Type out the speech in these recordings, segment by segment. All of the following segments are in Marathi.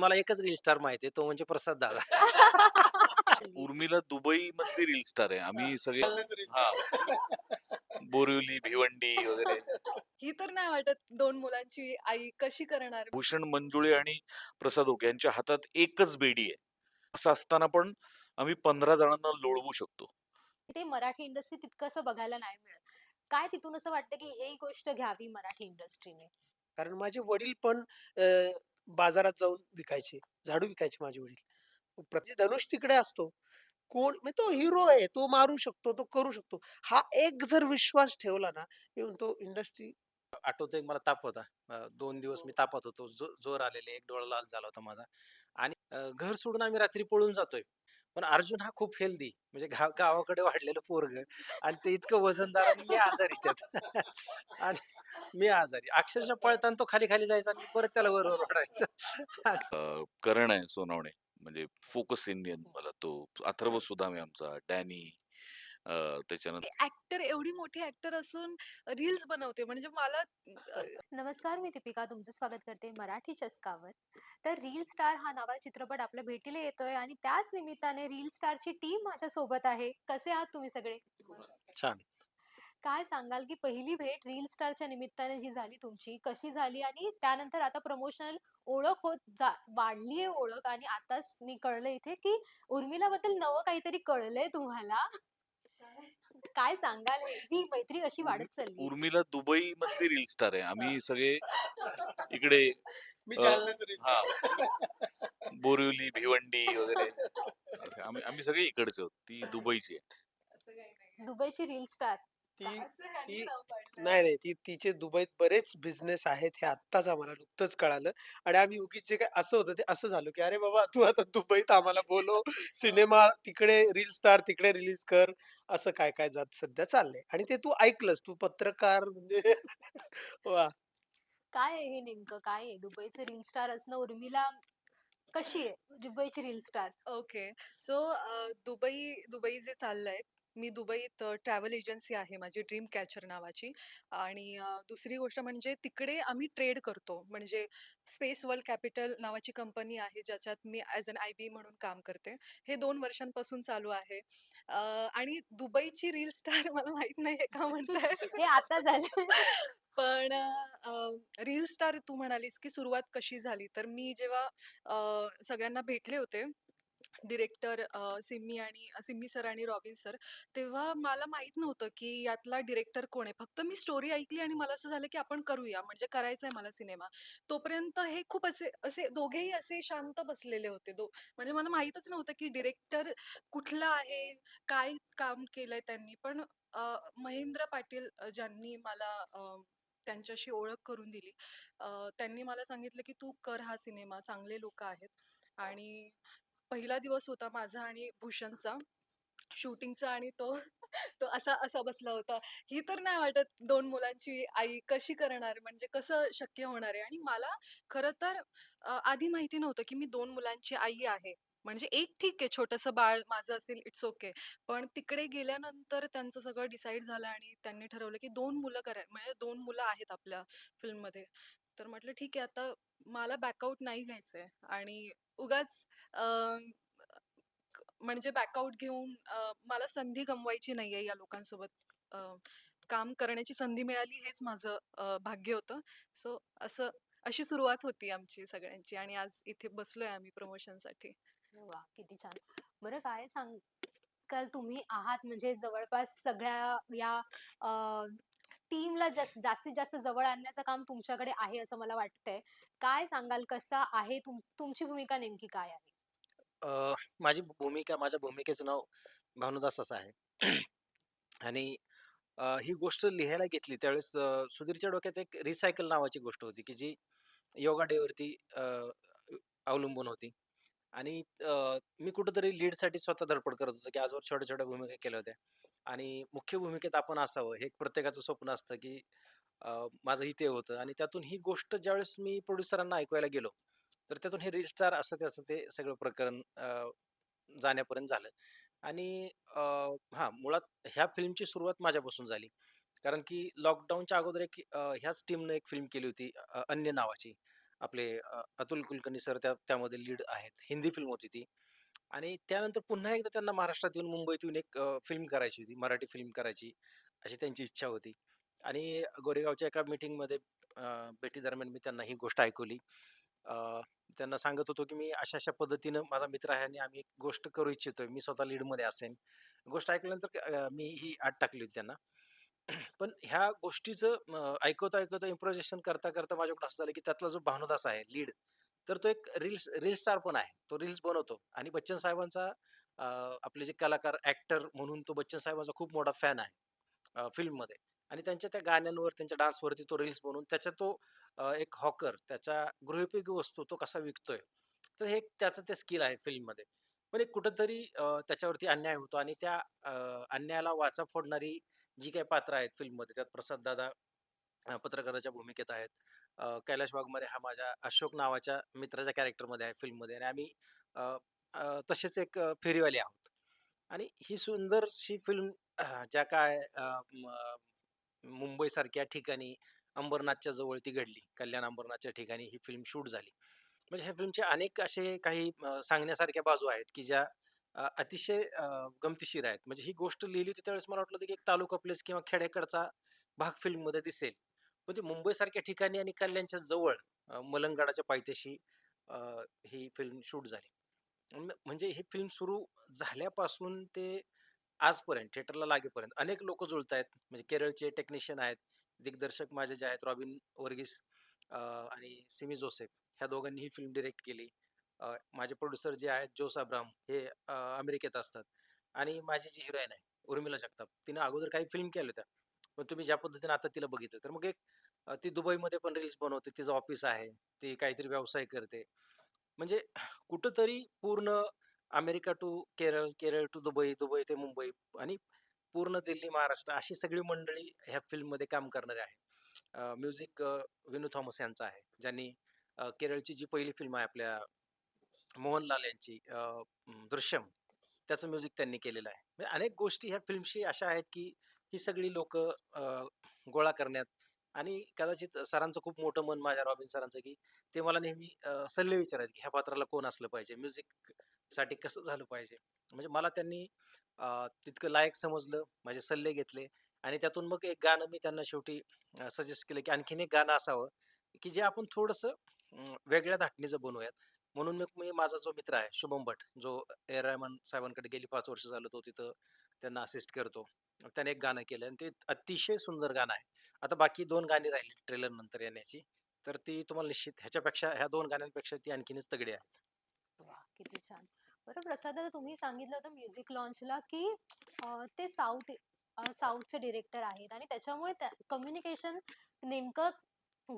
मला एकच रील स्टार माहिती आहे तो म्हणजे प्रसाद दादा. उर्मिला दुबई मधली रील स्टार आहे. आम्ही सगळे हा. बोरिवली भिवंडी वगैरे. ही तर नाही वाटत दोन मुलांची आई कशी करणार. भूषण मंजुळे आणि प्रसाद ओक यांच्या हातात एकच बेडी आहे. असं असताना पण आम्ही पंधरा जणांना लोळवू शकतो. ते मराठी इंडस्ट्री तितकंसं बघायला नाही मिळत. काय तिथून असं वाटतं की ही गोष्ट घ्यावी मराठी इंडस्ट्रीने. कारण माझे वडील पण बाजारात जाऊन विकायचे झाडू विकायचे माझे वडील. प्रति धनुष तिकडे असतो. कोण म्हणजे तो हिरो आहे तो मारू शकतो तो करू शकतो. हा एक जर विश्वास ठेवला ना मी म्हणतो इंडस्ट्री आठवतंय मला ताप होता. दोन दिवस मी तापात होतो. जोर आलेले एक डोळा लाल झाला होता माझा. आणि घर सोडून आम्ही रात्री पळून जातोय. पण अर्जुन हा खूप हेल्दी म्हणजे गाव गावाकडे वाढलेलं पोरग आणि ते इतकं वजनदार आणि मी आजारी त्यात. आणि मी आजारी. अक्षरशः पळताना तो खाली खाली जायचा आणि परत त्याला वरवर वर ओढायचं. अं, करण आहे सोनवणे. म्हणजे फोकस इंडियन मला तो अथर्व सुदामे आमचा डॅनी. अं, त्याच्यानंतर ऍक्टर एवढी मोठी ऍक्टर असून रील्स बनवते. म्हणजे मला अ, नमस्कार मी दीपिका. तुमचं स्वागत करते मराठी चस्कावर. तर रील स्टार हा नवा चित्रपट आपल्या भेटीला येतोय आणि त्याच निमित्ताने रील स्टारची टीम माझ्या सोबत आहे. कसे आहात तुम्ही सगळे? छान. काय सांगाल की पहिली भेट रील स्टारच्या निमित्ताने जी झाली तुमची कशी झाली आणि त्यानंतर आता प्रमोशनल ओळख होत जा वाढली आहे ओळख आणि आताच मी कळलं इथे की उर्मिलाबद्दल नवं काहीतरी कळलंय तुम्हाला. काय सांगाल? हे? ही मैत्री अशी वाढत चालली उर्मिला दुबई मधली रील स्टार आहे. आम्ही सगळे इकडे मी अ, जालन्याचं रील हा बोरिवली भिवंडी वगैरे. असे आम्ही आम्ही सगळे इकडचे आहोत. ती दुबईची आहे. दुबईची रील स्टार ती ती-. नाही नाही. ती तिचे दुबईत बरेच बिझनेस आहेत हे आत्ताच आम्हाला नुकतंच कळालं आणि आम्ही उगीच जे काय असं होतं ते असं झालं की अरे बाबा तू आता दुबईत आम्हाला बोलव सिनेमा तिकडे रील स्टार तिकडे रिलीज कर. असं काय काय जात सध्या चाललंय आणि ते तू ऐकलंस तू पत्रकार म्हणजे वा. काय आहे हे नेमकं? काय आहे? दुबईचं रील स्टार असणं उर्मिला कशी आहे? दुबईची reel star okay so Dubai Dubai जे चाललंय मी दुबईत ट्रॅव्हल एजन्सी आहे माझी ड्रीम कॅचर नावाची. आणि अ, दुसरी गोष्ट म्हणजे तिकडे आम्ही ट्रेड करतो. म्हणजे स्पेस वर्ल्ड कॅपिटल नावाची कंपनी आहे ज्याच्यात मी ॲज अन आय बी म्हणून काम करते. हे दोन वर्षांपासून चालू आहे. अ, आणि दुबईची रील स्टार मला माहीत नाही हे का म्हणताय हे आता झालं. पण रील स्टार तू म्हणालीस की सुरुवात कशी झाली? तर मी जेव्हा अ, सगळ्यांना भेटले होते डिरेक्टर सिम्मी आणि सिम्मी सर आणि रॉबिन सर तेव्हा मला माहीत नव्हतं की यातला डिरेक्टर कोण आहे. फक्त मी स्टोरी ऐकली आणि मला असं झालं की आपण करूया म्हणजे करायचं आहे मला सिनेमा. तोपर्यंत हे खूप असे असे दोघेही असे शांत बसलेले होते. दो म्हणजे मला माहीतच नव्हतं की डिरेक्टर कुठला आहे काय काम केलंय त्यांनी. पण महेंद्र पाटील ज्यांनी मला त्यांच्याशी ओळख करून दिली. त्यांनी मला सांगितलं की तू कर हा सिनेमा चांगले लोक आहेत. आणि पहिला दिवस होता माझा आणि भूषणचा. शूटिंगचा आणि तो तो असा असा बसला होता. ही तर नाही वाटत दोन मुलांची आई कशी करणार म्हणजे कसं शक्य होणार आहे? आणि मला खरं तर आधी माहिती नव्हतं की मी दोन मुलांची आई आहे. म्हणजे एक ठीक आहे छोटंसं बाळ माझं असेल इट्स ओके पण तिकडे गेल्यानंतर त्यांचं सगळं डिसाईड झालं आणि त्यांनी ठरवलं की दोन मुलं कराय म्हणजे दोन मुलं आहेत आपल्या फिल्ममध्ये. तर म्हटलं ठीक आहे आता मला बॅकआउट नाही घ्यायचंय आणि उगाच अं, म्हणजे बॅकआउट घेऊन अं, मला संधी गमवायची नाहीये या लोकांसोबत. अं, काम करण्याची संधी मिळाली हेच माझं अं, भाग्य होतं. सो असं अशी सुरुवात होती आमची सगळ्यांची आणि आज इथे बसलोय आम्ही प्रमोशनसाठी. वा किती छान. बरं काय सांग काल तुम्ही आहात म्हणजे जवळपास सगळ्या या जास्तीत जास्त जवळ आणण्याचं काम तुमच्याकडे आहे असं मला वाटतंय. काय सांगाल? कसा आहे तुम- तुमची भूमिका नेमकी काय आहे? अ, माझी भूमिका माझ्या भूमिकेचं नाव भानुदास असं आहे. आणि अ, ही गोष्ट लिहायला घेतली त्यावेळेस अ, सुधीरच्या डोक्यात एक रिसायकल नावाची गोष्ट होती की जी योगा डेवरती अवलंबून होती. आणि अ, मी कुठंतरी लीडसाठी स्वतः धडपड करत होतो की आजवर छोट्या छोट्या भूमिका केल्या होत्या. आणि मुख्य भूमिकेत आपण असावं हे एक प्रत्येकाचं स्वप्न असतं की अ, माझंही ते होतं. आणि त्यातून ही गोष्ट ज्यावेळेस मी प्रोड्युसरांना ऐकवायला गेलो तर त्यातून हे रिस्टार असं त्याचं ते सगळं प्रकरण अ, जाण्यापर्यंत झालं. आणि अ, हां मुळात ह्या फिल्मची सुरुवात माझ्यापासून झाली. कारण की लॉकडाऊनच्या अगोदर एक अ, ह्याच टीमनं एक फिल्म केली होती अ, अन्य नावाची. आपले अ, अतुल कुलकर्णी सर त्या त्यामध्ये लीड आहेत. हिंदी फिल्म होती ती आणि त्यानंतर पुन्हा एकदा त्यांना महाराष्ट्रात येऊन मुंबईत येऊन एक अ, फिल्म करायची होती. मराठी फिल्म करायची अशी त्यांची इच्छा होती आणि गोरेगावच्या एका मीटिंगमध्ये अ, भेटीदरम्यान मी त्यांना ही गोष्ट ऐकवली. अ, त्यांना सांगत होतो, की मी अशा-अशा पद्धतीनं माझा मित्र आहे आणि आम्ही एक गोष्ट करू इच्छितोय. मी स्वतः लीडमध्ये असेन. गोष्ट ऐकल्यानंतर अ, मी ही अट टाकली होती त्यांना. पण ह्या गोष्टीचं अ, ऐकवता-ऐकवता इम्प्रोव्हायझेशन करता-करता माझ्याकडून असं झालं, की त्यातला जो भानुदास आहे लीड, तर तो एक रील्स रील स्टार पण आहे. तो रील्स बनवतो आणि बच्चन साहेबांचा अ, आपले जे कलाकार, ॲक्टर म्हणून तो बच्चन साहेबांचा खूप मोठा फॅन आहे अ, फिल्ममध्ये आणि त्यांच्या त्या गाण्यांवर, त्यांच्या डान्सवरती तो रील्स बनवून त्याचा तो अ, एक हॉकर, त्याच्या गृहोपयोगी वस्तू तो कसा विकतोय. तर हे त्याचं ते स्किल आहे फिल्ममध्ये. पण एक कुठेतरी अ, त्याच्यावरती अन्याय होतो आणि त्या अ, अन्यायाला वाचा फोडणारी जी काही पात्र आहेत फिल्ममध्ये, त्यात प्रसाद दादा पत्रकाराच्या भूमिकेत आहेत. कैलाश वाघमारे हा माझ्या अशोक नावाच्या मित्राच्या कॅरेक्टरमध्ये आहे फिल्ममध्ये आणि आम्ही तसेच एक फेरीवाले आहोत आणि ही सुंदरशी फिल्म ज्या काय मुंबईसारख्या ठिकाणी अंबरनाथच्या जवळ ती घडली. कल्याण अंबरनाथच्या ठिकाणी ही फिल्म शूट झाली. म्हणजे ह्या फिल्मचे अनेक असे काही सांगण्यासारख्या बाजू आहेत, की ज्या अ, अतिशय अ, गमतीशीर आहेत. म्हणजे ही गोष्ट लिहिली होती त्यावेळेस मला वाटलं होतं, की एक तालुका प्लेस किंवा खेड्याकडचा भाग फिल्ममध्ये दिसेल. पण ती मुंबईसारख्या ठिकाणी आणि कल्याणच्या जवळ अ, मलंगडाच्या पायथ्याशी अ, ही फिल्म शूट झाली. म्हणजे ही फिल्म सुरू झाल्यापासून ते आजपर्यंत थिएटरला लागेपर्यंत अनेक लोकं जुळतायत. म्हणजे केरळचे टेक्निशियन आहेत. दिग्दर्शक माझे जे आहेत रॉबिन वर्गीस अ, आणि सिमी जोसेफ ह्या दोघांनी ही फिल्म डायरेक्ट केली. माझे प्रोड्युसर जे आहेत जोस अब्राम हे अमेरिकेत असतात आणि माझी जी हिरोईन आहे उर्मिला जगताप, तिने अगोदर काही फिल्म केल्या होत्या. पण तुम्ही ज्या पद्धतीने आता तिला बघितलं, तर मग एक ती दुबईमध्ये पण रील्स बनवते. तिचं ऑफिस आहे. ती काहीतरी व्यवसाय करते. म्हणजे कुठंतरी पूर्ण America to Kerala, Kerala to Dubai, Dubai ते मुंबई आणि पूर्ण दिल्ली, महाराष्ट्र अशी सगळी मंडळी ह्या फिल्ममध्ये काम करणारे आहे. म्युझिक विनू थॉमस यांचं आहे. ज्यांनी केरळची जी पहिली फिल्म आहे आपल्या मोहनलाल यांची अ, दृश्यम त्याचं म्युझिक त्यांनी केलेलं आहे. म्हणजे अनेक गोष्टी ह्या फिल्मशी अशा आहेत, की ही सगळी लोक गोळा करण्यात आणि कदाचित सरांचं खूप मोठं मन माझ्या रॉबिन सरांचं, की ते मला नेहमी अ, सल्ले विचारायचे, की ह्या पात्राला कोण असलं पाहिजे? म्युझिकसाठी कसं झालं पाहिजे? म्हणजे मला त्यांनी अ, तितकं लायक समजलं, माझे सल्ले घेतले आणि त्यातून मग एक गाणं मी त्यांना शेवटी सजेस्ट केलं, की आणखीन एक गाणं असावं, की जे आपण थोडंसं अं, वेगळ्या धाटणीचं बनवूयात. म्हणून मग मी माझा जो मित्र आहे शुभम भट, जो ए. रहमान साहेबांकडे गेली पाच वर्ष झालं तो तिथं त्यांना असिस्ट करतो. त्याने एक गाणं केलं आणि ते अतिशय सुंदर गाणं आहे. आता बाकी दोन गाणी राहिली ट्रेलर नंतर येण्याची. तर ती तुम्हाला निश्चित ह्याच्यापेक्षा ह्या दोन गाण्यांपेक्षा ती आणखीनच तगडी आहेत. किती छान. बरं प्रसाद तुम्ही सांगितलं होतं म्युझिक लॉन्चला, की ते साऊथ साऊथचे डिरेक्टर आहेत आणि त्याच्यामुळे त्या कम्युनिकेशन नेमकं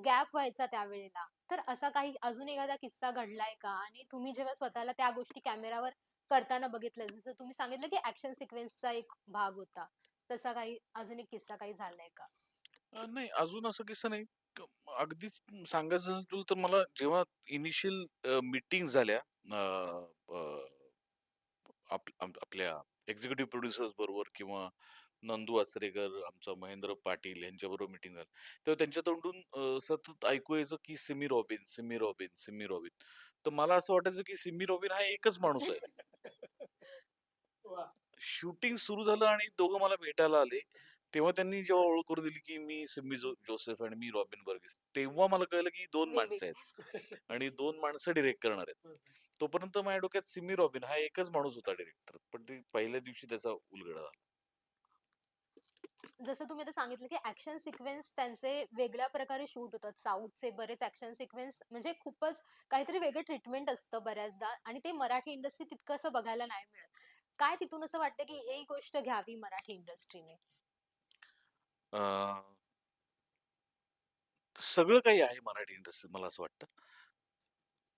गॅप व्हायचा त्यावेळेला. तर असा काही अजून एखादा किस्सा घडलाय का? आणि तुम्ही जेव्हा स्वतःला त्या गोष्टी कॅमेरावर करताना बघितलं, जसं तुम्ही सांगितलं, की ऍक्शन सिक्वेन्सचा एक भाग होता. तसा काही अजून एक किस्सा काही झालाय का? अ, नाही अजून असं किस्सा नाही. क अगदीच सांगायचं झालं तुला तर मला जेव्हा इनिशियल मीटिंग झाल्या अ, अ, आप आपल्या एक्झिक्युटिव्ह प्रोड्युसर्स बरोबर किंवा नंदू आचरेकर, आमचा महेंद्र पाटील यांच्याबरोबर मीटिंग झाली. तेव्हा त्यांच्या तोंडून अ, सतत ऐकू यायचं, की Simi Robin, Simi Robin, Simi Robin. तर मला असं वाटायचं, की सिमी रॉबिन हा एकच माणूस आहे. वाह! शूटिंग सुरू झालं आणि दोघं मला भेटायला आले. तेव्हा त्यांनी जेव्हा ओळख करून दिली, की मी सिमी जो जोसेफ आणि मी रॉबिन वर्गीस. तेव्हा मला कळलं, की 2 माणसं आहेत आणि 2 माणसं डायरेक्ट करणार आहेत. तोपर्यंत माझ्या डोक्यात सिमी रॉबिन हा एकच माणूस होता डायरेक्टर. पण ते पहिल्या दिवशी त्याचा उलगडा झाला. जसं तुम्ही आता सांगितलं, की ॲक्शन सिक्वेन्स त्यांचे वेगळ्या प्रकारे शूट होतात. साऊथचे बरेच ॲक्शन सिक्वेन्स म्हणजे खूपच काहीतरी वेगळं ट्रीटमेंट असतं बऱ्याचदा आणि ते मराठी इंडस्ट्री तितकंसं बघायला नाही मिळत. काय तिथून असं वाटतं, की ही गोष्ट घ्यावी मराठी इंडस्ट्रीने? सगळं काही आहे मराठी इंडस्ट्रीत मला असं वाटतं.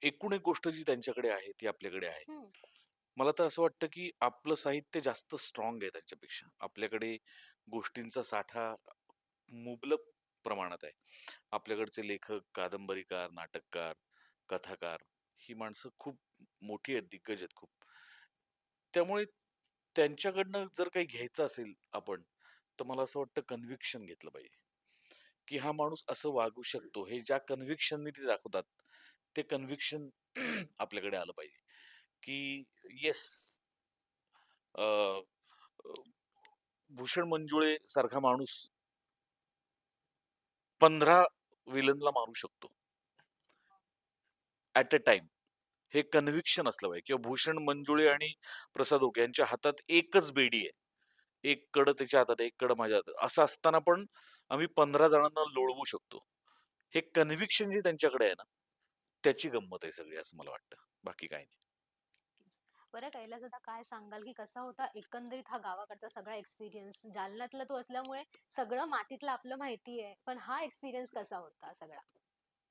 एकूण एक गोष्ट जी त्यांच्याकडे आहे, ती आपल्याकडे आहे. मला तर असं वाटतं, की आपलं साहित्य जास्त स्ट्राँग आहे त्यांच्यापेक्षा. आपल्याकडे गोष्टींचा साठा मुबलक प्रमाणात आहे. आपल्याकडचे लेखक, कादंबरीकार, नाटककार, कथाकार ही माणसं खूप मोठी आहेत, दिग्गज आहेत खूप. त्यामुळे त्यांच्याकडनं जर काही घ्यायचं असेल आपण, तर मला असं वाटतं कन्व्हिक्शन घेतलं पाहिजे, की हा माणूस असं वागू शकतो. हे ज्या कन्व्हिक्शननी ते दाखवतात, ते कन्व्हिक्शन आपल्याकडे आलं पाहिजे की येस भूषण मंजुळे सारखा माणूस पंधरा विलनला मारू शकतो. ऍट अ टाइम हे कन्व्हिक्शन असलं पाहिजे. किंवा भूषण मंजुळे आणि प्रसाद ओक यांच्या हातात एकच बेडी आहे. एक कड त्याच्या हातात एक कड माझ्या हातात. असं असताना पण आम्ही पंधरा जणांना लोळवू शकतो. हे कन्व्हिक्शन जे त्यांच्याकडे आहे ना त्याची गंमत आहे सगळी असं मला वाटतं. बाकी काही नाही. बरं कैलास आता काय सांगाल? की कसा होता एकंदरीत हा गावाकडचा सगळा एक्सपिरियन्स जालन्यातला तो असल्यामुळे सगळं मातीतलं आपलं माहिती आहे पण हा एक्सपिरियन्स कसा होता सगळा?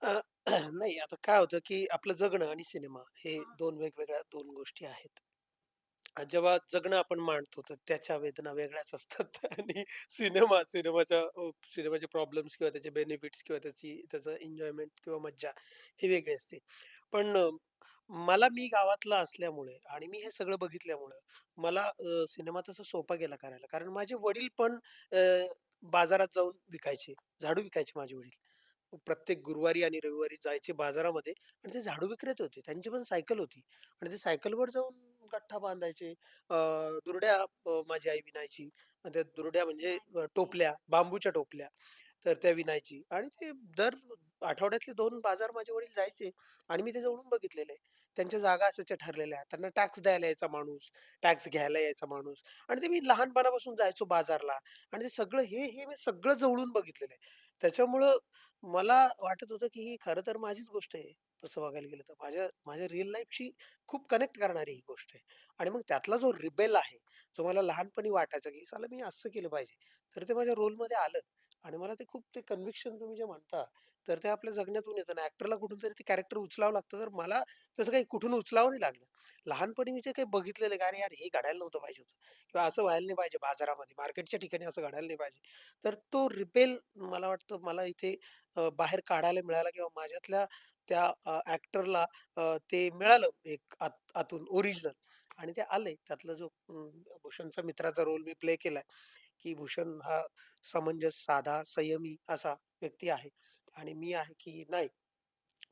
नाही आता काय होतं की आपलं जगणं आणि सिनेमा हे दोन वेगवेगळ्या दोन गोष्टी आहेत. जेव्हा जगणं आपण मांडतो तर त्याच्या वेदना वेगळ्याच असतात. आणि सिनेमा सिनेमाच्या सिनेमाचे प्रॉब्लेम्स किंवा त्याचे बेनिफिट्स किंवा त्याची त्याचं एन्जॉयमेंट किंवा मज्जा ही वेगळी असते. पण मला मी गावातला असल्यामुळे आणि मी हे सगळं बघितल्यामुळं मला अ, सिनेमा तसा सोपा गेला करायला. कारण माझे वडील पण अ, बाजारात जाऊन विकायचे झाडू विकायचे माझे वडील. प्रत्येक गुरुवारी आणि रविवारी जायचे बाजारामध्ये आणि ते झाडू विक्रेते होते. त्यांची पण सायकल होती आणि ते सायकलवर जाऊन गठ्ठा बांधायचे दुरड्या माझी आई विणायची. आणि त्या दुरड्या म्हणजे टोपल्या बांबूच्या टोपल्या. तर त्या विनायची. आणि ते दर आठवड्यातले दोन बाजार माझे वडील जायचे आणि मी ते जवळून बघितलेले त्यांच्या जागा असायच्या ठरलेल्या. त्यांना टॅक्स द्यायला यायचा माणूस टॅक्स घ्यायला यायचा माणूस. आणि ते मी लहानपणापासून जायचो बाजारला. आणि ते सगळं हे हे मी सगळं जवळून बघितलेलं आहे. त्याच्यामुळं मला वाटत होतं की ही खरं तर माझीच गोष्ट आहे तसं बघायला गेलं तर. माझ्या माझ्या रिअल लाईफशी खूप कनेक्ट करणारी ही गोष्ट आहे. आणि मग त्यातला जो रिबेल आहे जो मला लहानपणी वाटायचा की चला मी असं केलं पाहिजे. तर ते माझ्या रोलमध्ये आलं. आणि मला ते खूप ते कन्व्हिक्शन तुम्ही जे म्हणता तर ते आपल्या जगण्यातून येतं. ना ऍक्टरला कुठून तरी ते कॅरेक्टर उचलावं लागतं. तर मला तसं काही कुठून उचलावं नाही लागलं. लहानपणी मी जे काही बघितलेलं का अरे यार हे घडायला नव्हतं पाहिजे होतं. किंवा असं व्हायला नाही पाहिजे बाजारामध्ये मार्केटच्या ठिकाणी असं घडायला नाही पाहिजे. तर तो रिपेल मला वाटतं मला इथे बाहेर काढायला मिळाला किंवा माझ्यातल्या त्या ऍक्टरला ॲक्टरला ते मिळालं एक आत आतून ओरिजिनल आणि ते आलंय. त्यातला जो भूषणचा मित्राचा रोल मी प्ले केलाय, की भूषण हा समंजस, साधा, संयमी असा व्यक्ती आहे आणि मी आहे की नाही,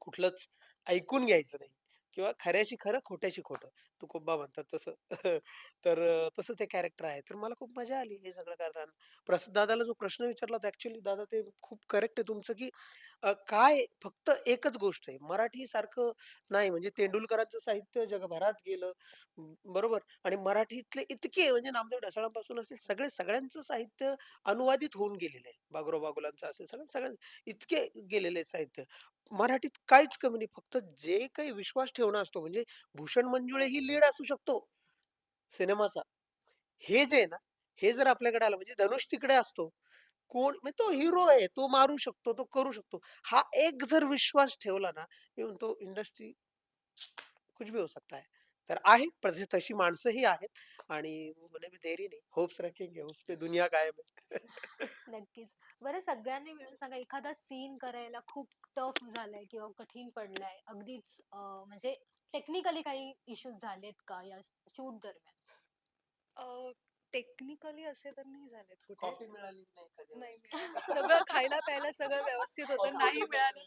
कुठलंच ऐकून घ्यायचं नाही किंवा खऱ्याशी खरं, खोट्याशी खोटं. तुकोबा म्हणतात तसं. तर तसं ते कॅरेक्टर आहे. तर मला खूप मजा आली हे सगळं करताना. प्रसाद दादाला जो प्रश्न विचारला होता ऍक्च्युली दादा ते खूप करेक्ट आहे तुमचं, की अ, काय फक्त एकच गोष्ट आहे. मराठी सारखं नाही म्हणजे तेंडुलकरांचं साहित्य जगभरात गेलं. बरोबर आणि मराठीतले इतके म्हणजे नामदेव ढसाळांपासून असेल सगळे सगळ्यांचं साहित्य अनुवादित होऊन गेलेलं आहे. बागुराव बागुलांचं असेल सगळं सगळ्यां इतके गेलेले आहे साहित्य. मराठीत काहीच कमी नाही. फक्त जे काही विश्वास ठेवणं असतो म्हणजे भूषण मंजुळे ही लीड असू शकतो सिनेमाचा. हे जे आहे ना, हे जर आपल्याकडे आलं म्हणजे धनुष तिकडे असतो. कोण म्हणजे तो हिरो आहे. तो मारू शकतो, तो करू शकतो. हा एक जर विश्वास ठेवला ना, मी म्हणतो इंडस्ट्री कुछ भी हो सकता है. तर आहे प्रदेश तशी माणसंही आहेत आणि होने देरी नाही होप्स रखेंगे उसपे दुनिया कायम आहे नक्कीच. बरं सगळ्यांनी मिळून सांगा एखादा सीन करायला खूप टफ झालाय किंवा कठीण पडलाय अगदीच म्हणजे टेक्निकली काही इश्यूज झालेत का या शूट दरम्यान? टेक्निकली असे तर नाही झालेत कुठे. कॉफी मिळाली नाही कधी. नाही मिळाली. सगळं खायला प्यायला सगळं व्यवस्थित होतं. नाही मिळालं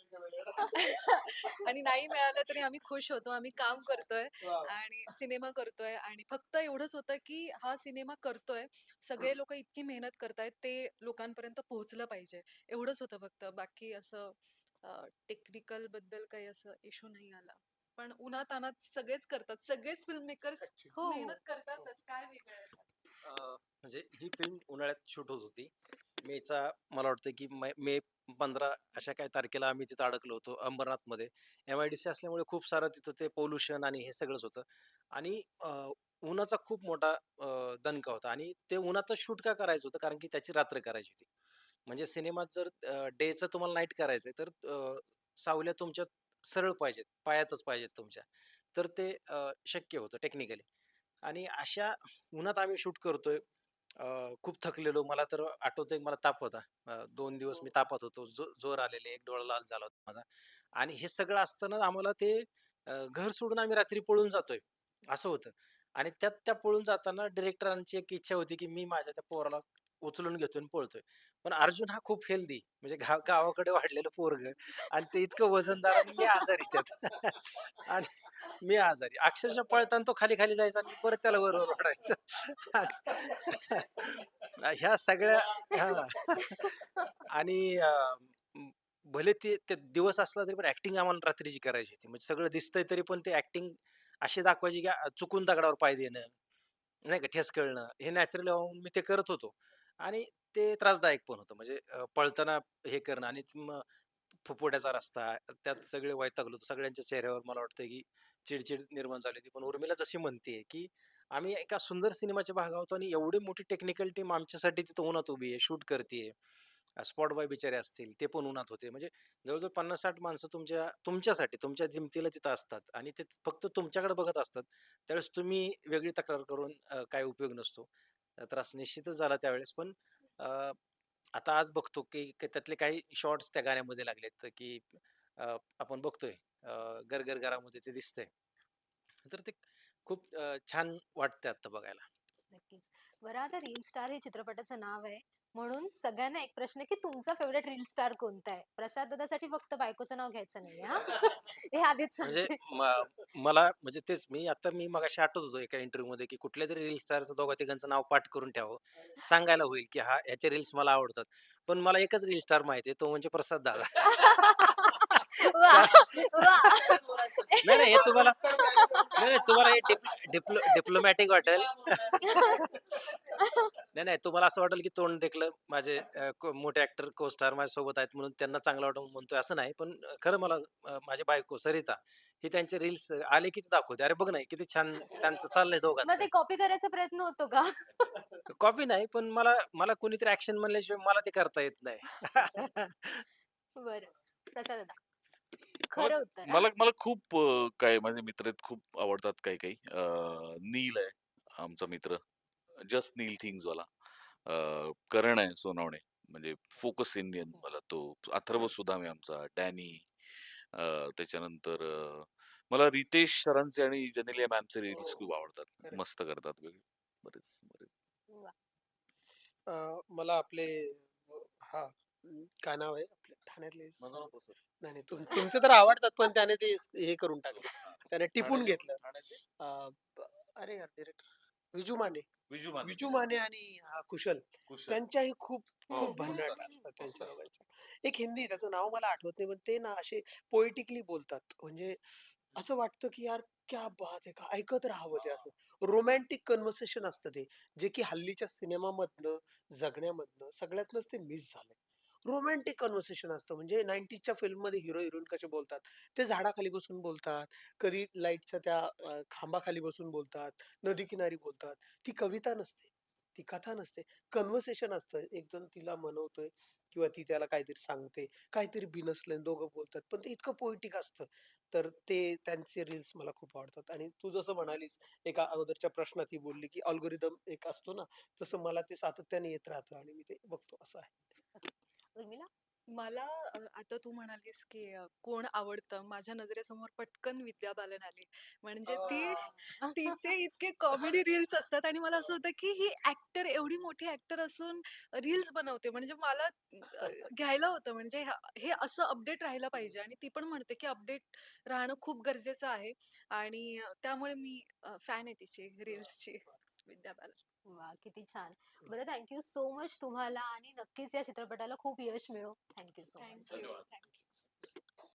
आणि नाही मिळालं तरी आम्ही खुश होतो. आम्ही काम करतोय! आणि सिनेमा करतोय आणि फक्त एवढंच होतं, की हा सिनेमा करतोय. सगळे लोकं इतकी मेहनत करतायत ते लोकांपर्यंत पोहोचलं पाहिजे. एवढंच होतं फक्त. बाकी असं टेक्निकलबद्दल काही असं इश्यू नाही आला. पण उन्हातान्हात सगळेच करतात. सगळेच फिल्म मेकर्स ॲक्चुअली. हो, हो. मेहनत करतातच. काय वेगळं आहे? अ, म्हणजे ही फिल्म उन्हाळ्यात शूट होत होती. मेचा मला वाटतं की मै मे 15 अशा काही तारखेला आम्ही तिथं अडकलो होतो अंबरनाथमध्ये. एम-आय-डी-सी असल्यामुळे खूप सारं तिथं ते पोल्युशन आणि हे सगळंच होतं आणि अ, उन्हाचा खूप मोठा अ, दणका होता आणि ते उन्हातच शूट का करायचं होतं कारण की त्याची रात्र करायची होती. म्हणजे सिनेमात जर डेचं तुम्हाला नाईट करायचंय तर अ, सावल्या तुमच्या सरळ पाहिजेत, पायातच पाहिजेत तुमच्या. तर ते शक्य होतं टेक्निकली आणि अशा उन्हात आम्ही शूट करतोय. खूप थकलेलो. मला तर आठवतंय मला ताप होता. 2 दिवस मी तापात होतो. जो जोर आलेले, एक डोळा लाल झाला होता माझा आणि हे सगळं असताना आम्हाला ते घर सोडून आम्ही रात्री पळून जातोय, असं होतं आणि त्यात त्या पळून जाताना डिरेक्टरांची एक इच्छा होती, की मी माझ्या त्या पोराला उचलून घेतोय आणि पळतोय. पण अर्जुन हा खूप हेल्दी म्हणजे गाव गावाकडे वाढलेलं पोरग आणि ते इतकं वजनदार आणि मी आजारी त्यात. आणि मी आजारी. अक्षरशः पळताना तो खाली खाली जायचा आणि परत त्याला वरवर वाढायचं ह्या सगळ्या आणि भले ते ते दिवस असला तरी पण ऍक्टिंग आम्हाला रात्रीची करायची होती. म्हणजे सगळं दिसतंय तरी पण ते ऍक्टिंग अशी दाखवायची की चुकून दगडावर पाय देणं नाही का ठेस कळणं हे नॅचरल मी ते करत होतो. आणि ते त्रासदायक पण होतं. म्हणजे पळताना हे करणं आणि मग फुफोट्याचा रस्ता त्यात सगळे वैतागलो होतो. सगळ्यांच्या चेहऱ्यावर मला वाटतं की चिडचिड निर्माण झाली होती. पण उर्मिला जशी म्हणते की आम्ही एका सुंदर सिनेमाच्या भाग आहोत आणि एवढी मोठी टेक्निकल टीम आमच्यासाठी तिथं उन्हात उभी आहे शूट करते स्पॉट बॉय बिचारे असतील ते पण उन्हात होते. म्हणजे जवळजवळ पन्नास साठ माणसं तुमच्या तुमच्यासाठी तुमच्या जिमतीला तिथं असतात आणि ते फक्त तुमच्याकडे बघत असतात. त्यावेळेस तुम्ही वेगळी तक्रार करून अ, काय उपयोग नसतो. त्रास निश्चितच झाला त्यावेळेस. पण आता आज बघतो की त्यातले काही शॉर्ट्स त्या गाण्यामध्ये लागलेत की आपण बघतोय अ, गरगर घरामध्ये ते दिसतंय. तर ते खूप छान वाटतंय आता बघायला. नक्कीच. बरं आता रील स्टार हे चित्रपटाचं नाव आहे. म्हणून सगळ्यांना एक प्रश्न आहे की तुमचा फेवरेट रील स्टार कोणता आहे? प्रसाद दादासाठी फक्त बायकोचं नाव घ्यायचं नाही हा? हे आधीच म्हणजे सांगते. म- मला म्हणजे तेच मी आता मी मगाशी आठवत होतो एका इंटरव्ह्यू मध्ये की कुठल्या तरी रील स्टारचं दोघा तिघांचं नाव पाठ करून ठेवावं. सांगायला होईल की हा ह्याचे रील्स मला आवडतात. पण मला एकच रील स्टार माहिती आहे तो म्हणजे प्रसाद दादा. वा वा. नाही नाही हे तुम्हाला नाही नाही तुम्हाला हे डिप्लो डिप्लोमॅटिक वाटेल नाही नाही तुम्हाला असं वाटेल की तोंड देखलं माझे अ, को- मोठे ऍक्टर को स्टार माझ्या सोबत आहेत म्हणून त्यांना चांगलं वाटून म्हणतोय असं नाही. पण खरं मला अ, माझी बायको सरिता ही त्यांचे रील्स आले की ते दाखवते. अरे बघ नाही किती छान त्यांचं चाललंय मग ते कॉपी करायचा प्रयत्न होतो का? कॉपी नाही पण मला मला कोणीतरी ऍक्शन म्हणल्याशिवाय मला ते करता येत नाही. बरं. प्रसाद दादा खरं उत्तर मला मला खूप अ, काय माझे मित्र आहेत खूप आवडतात काही काही. अ, नील आहे आमचा मित्र. जस्ट नील थिंग्स वाला. अ, करण आहे सोनावणे म्हणजे फोकस इंडियन मला तो. अथर्व सुदामे आमचा डॅनी अ, त्याच्यानंतर अ, मला रितेश सरांचे आणि जनेलिया मॅमचे रील्स खूप आवडतात. मस्त करतात वेगळे बरेच बरेच. वा. अं, मला आपले अं, हा अं, काय नाव आहे आपले ठाण्यातले? नाही नाही तुम- तुमचे तर आवडतात पण त्याने ते स- हे करून टाकले. त्याने टिपून घेतलं. अं, ब- अरे यार डिरेक्टर विजू माने. विजू माने. विजू माने आणि हा कुशल. कुशल. त्यांच्याही खूप हो, खूप मस्त. भन्नाट असतात त्यांच्या दोघांच्या एक हिंदी त्याचं नाव मला आठवत नाही पण ते ना असे पोएटिकली बोलतात. म्हणजे असं वाटतं की यार क्या बात आहे का? ऐकत राहावं ते असं. रोमॅन्टिक कन्व्हर्सेशन असतं ते जे की हल्लीच्या सिनेमामधनं जगण्यामधनं सगळ्यातनंच ते मिस झालंय. रोमॅन्टिक कन्व्हर्सेशन असतं. म्हणजे नाईन्टीजच्या फिल्ममध्ये हिरो हिरोईन कसे बोलतात? ते झाडाखाली बसून बोलतात. कधी लाईटच्या त्या खांबाखाली बसून बोलतात. नदी किनारी बोलतात. ती कविता नसते. ती कथा नसते. कन्व्हर्सेशन असतं. एक जण तिला मनवतोय किंवा ती त्याला काहीतरी सांगते. काहीतरी बिनसलं दोघं बोलतात. पण ते इतकं पोएटिक असतं. तर ते त्यांचे रील्स मला खूप आवडतात. आणि तू जसं म्हणालीस एका अगोदरच्या प्रश्नात ही बोलली की अल्गोरिदम एक असतो ना तसं मला ते सातत्याने येत राहतं आणि मी ते बघतो. असं आहे. उर्मिला मला अ, आता तू म्हणालीस की अ, कोण आवडतं? माझ्या नजरेसमोर पटकन विद्या बालन आली म्हणजे ती तिचे इतके कॉमेडी रील्स असतात आणि मला असं होतं की ही ऍक्टर एवढी मोठी ऍक्टर असून रील्स बनवते. म्हणजे मला अ, घ्यायला होतं. म्हणजे ह्या- हे असं अपडेट राहायला पाहिजे. आणि ती पण म्हणते की अपडेट राहणं खूप गरजेचं आहे. आणि अ, त्यामुळे मी फॅन आहे तिची रील्सची विद्या बालन वा किती छान. बरं थँक्यू सो मच तुम्हाला आणि नक्कीच या चित्रपटाला खूप यश मिळो. Thank you so much. Thank you thank you.